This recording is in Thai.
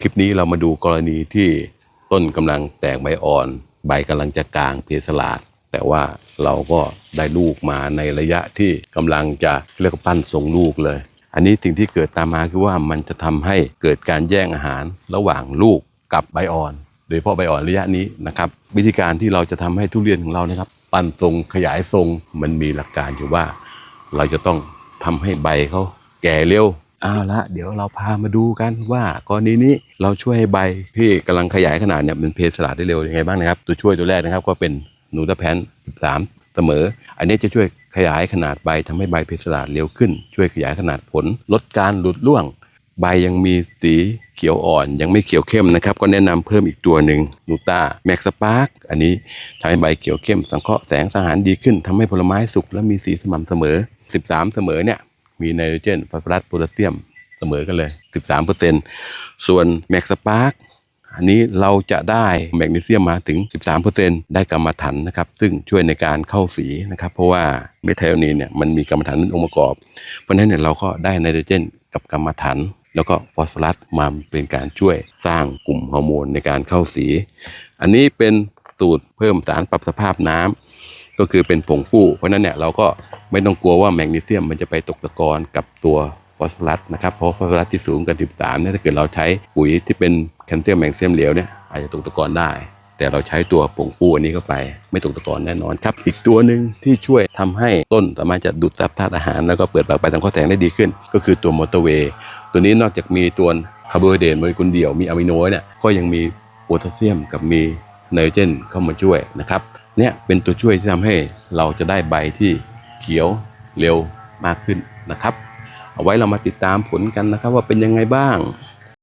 คลิปนี้เรามาดูกรณีที่ต้นกำลังแตกใบอ่อน ใบกำลังจะกลางเพสลาด แต่ว่าเราก็ได้ลูกมาในระยะที่กำลังจะเรียกว่าปั้นทรงลูกเลย อันนี้สิ่งที่เกิดตามมาคือว่ามันจะทำให้เกิดการแย่งอาหารระหว่างลูกกับใบอ่อน โดยเฉพาะใบอ่อนระยะนี้นะครับ วิธีการที่เราจะทำให้ทุเรียนของเรานะครับ ปั้นทรงขยายทรงมันมีหลักการอยู่ว่า เราจะต้องทำให้ใบเขาแก่เร็ว เอาละเดี๋ยวเราพามาดูกันว่ากรณีนี้เราช่วยให้ใบที่กำลังขยายขนาดเนี่ยมันเพสลาดได้เร็วยังไงบ้างนะครับ ตัวช่วยตัวแรกนะครับก็เป็นหนูตาแพน13 เสมอ อันนี้จะช่วยขยายขนาดใบทำให้ใบเพสลาดเร็วขึ้น ช่วยขยายขนาดผล ลดการหลุดร่วง ใบยังมีสีเขียวอ่อนยังไม่เขียวเข้มนะครับ ก็แนะนำเพิ่มอีกตัวหนึ่งนูต้าแม็กสปาร์กอันนี้ทำให้ใบเขียวเข้ม สังเคราะห์แสงสหารดีขึ้นทำให้ผลไม้สุกและมีสีสม่ำเสมอ 13 เสมอเนี่ย มีไนโตรเจนฟอสฟอรัสโพแทสเซียมเสมอกันเลย 13%ส่วนแมกสปาร์กอันนี้เราจะได้แมกนีเซียมมาถึง 13%ได้กรรมฐานนะครับ ซึ่งช่วยในการเข้าสีนะครับ เพราะว่าเมทไทโอนีนเนี่ยมันมีกรรมฐานเป็นองค์ประกอบ เพราะฉะนั้นเนี่ยเราก็ได้ไนโตรเจนกับกรรมฐานแล้วก็ฟอสฟอรัสมาเป็นการช่วยสร้างกลุ่มฮอร์โมนในการเข้าสี อันนี้เป็นสูตรเพิ่มสารปรับสภาพน้ำ ก็คือเป็นผงฟูเพราะนั้นเนี่ยเราก็ไม่ต้องกลัวว่าแมกนีเซียมมันจะไปตกตะกอนกับตัวฟอสฟอรัสนะครับเพราะฟอสฟอรัสที่สูงกัน13เนี่ยถ้าเกิดเราใช้ปุ๋ยที่เป็นแคลเซียมแมกนีเซียมเหลวเนี่ยอาจจะตกตะกอนได้ แต่เราใช้ตัวผงฟูอันนี้เข้าไป ไม่ตกตะกอนแน่นอนครับ อีกตัวหนึ่งที่ช่วยทำให้ต้นสามารถจะดูดซับธาตุอาหาร แล้วก็เปิดปากไปทางข้อแสงได้ดีขึ้น ก็คือตัวมอเตอร์เวย์ตัวนี้นอกจากมีตัวคาร์โบไฮเดรตโมเลกุลเดี่ยวมีอะมิโนเนี่ยก็ยังมีโพแทสเซียมกับมี ไนโตรเจนเข้ามาช่วยนะครับเนี่ยเป็นตัวช่วยที่ทำให้เราจะได้ใบที่เขียวเร็วมากขึ้นนะครับ เอาไว้เรามาติดตามผลกันนะครับว่าเป็นยังไงบ้าง